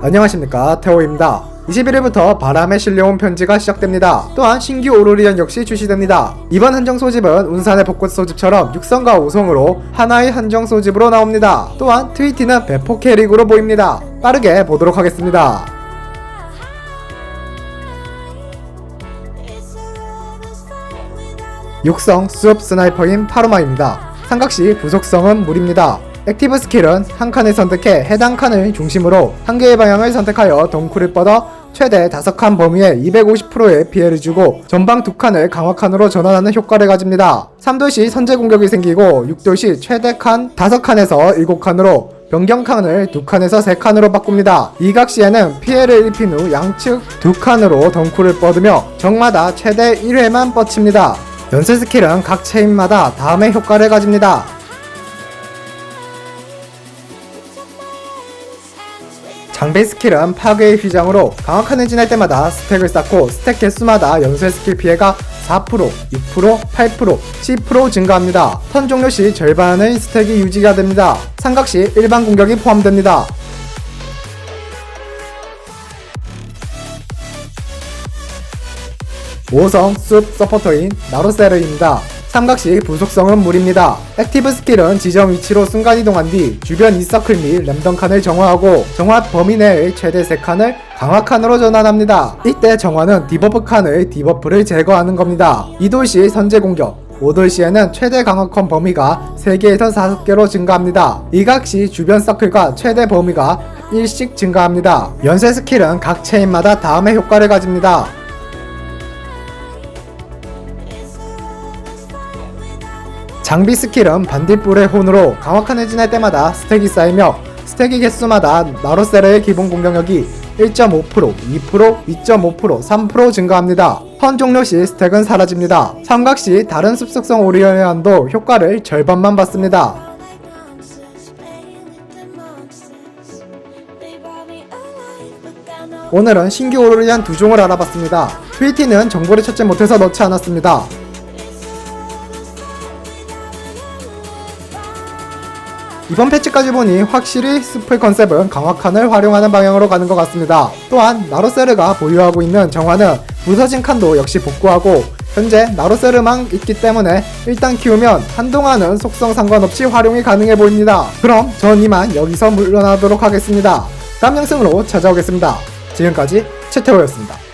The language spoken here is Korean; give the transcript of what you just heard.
안녕하십니까 태호입니다 21일부터 바람에 실려온 편지가 시작됩니다. 또한 신규 오로리언 역시 출시됩니다. 이번 한정 소집은 운산의 벚꽃 소집처럼 6성과 5성으로 하나의 한정 소집으로 나옵니다. 또한 트위티는 배포 캐릭으로 보입니다. 빠르게 보도록 하겠습니다. 육성 수업 스나이퍼인 파르마입니다. 삼각시 부속성은 물입니다. 액티브 스킬은 한 칸을 선택해 해당 칸을 중심으로 한 개의 방향을 선택하여 덩쿨을 뻗어 최대 5칸 범위에 250%의 피해를 주고 전방 2칸을 강화칸으로 전환하는 효과를 가집니다. 3돌 시 선제 공격이 생기고 6돌 시 최대 칸 5칸에서 7칸으로 변경 칸을 2칸에서 3칸으로 바꿉니다. 이각 시에는 피해를 입힌 후 양측 2칸으로 덩쿨을 뻗으며 적마다 최대 1회만 뻗칩니다. 연쇄 스킬은 각 체인마다 다음의 효과를 가집니다. 장배 스킬은 파괴의 휘장으로 강화칸을 지날 때마다 스택을 쌓고 스택 개수마다 연쇄 스킬 피해가 4%, 6%, 8%, 10% 증가합니다. 턴 종료 시 절반의 스택이 유지가 됩니다. 삼각 시 일반 공격이 포함됩니다. 오성 숲 서포터인 나로세르입니다. 삼각시 부속성은 물입니다. 액티브 스킬은 지정 위치로 순간이동한 뒤 주변 2서클 및 램던 칸을 정화하고 정화 범위 내의 최대 3칸을 강화 칸으로 전환합니다. 이때 정화는 디버프 칸의 디버프를 제거하는 겁니다. 2돌 시 선제 공격 5돌 시에는 최대 강화컨 범위가 3개에서 5개로 증가합니다. 이각 시 주변 서클과 최대 범위가 1씩 증가합니다. 연쇄 스킬은 각 체인마다 다음의 효과를 가집니다. 장비 스킬은 반딧불의 혼으로 강화칸을 지날 때마다 스택이 쌓이며 스택의 개수마다 나로세르의 기본 공격력이 1.5%, 2%, 2.5%, 3% 증가합니다. 턴 종료 시 스택은 사라집니다. 삼각 시 다른 습속성 오리언도 효과를 절반만 받습니다. 오늘은 신규 오리언 두 종을 알아봤습니다. 트위티는 정보를 찾지 못해서 넣지 않았습니다. 이번 패치까지 보니 확실히 스플 컨셉은 강화칸을 활용하는 방향으로 가는 것 같습니다. 또한 나로세르가 보유하고 있는 정화는 부서진 칸도 역시 복구하고 현재 나로세르만 있기 때문에 일단 키우면 한동안은 속성 상관없이 활용이 가능해 보입니다. 그럼 전 이만 여기서 물러나도록 하겠습니다. 다음 영상으로 찾아오겠습니다. 지금까지 채태호였습니다.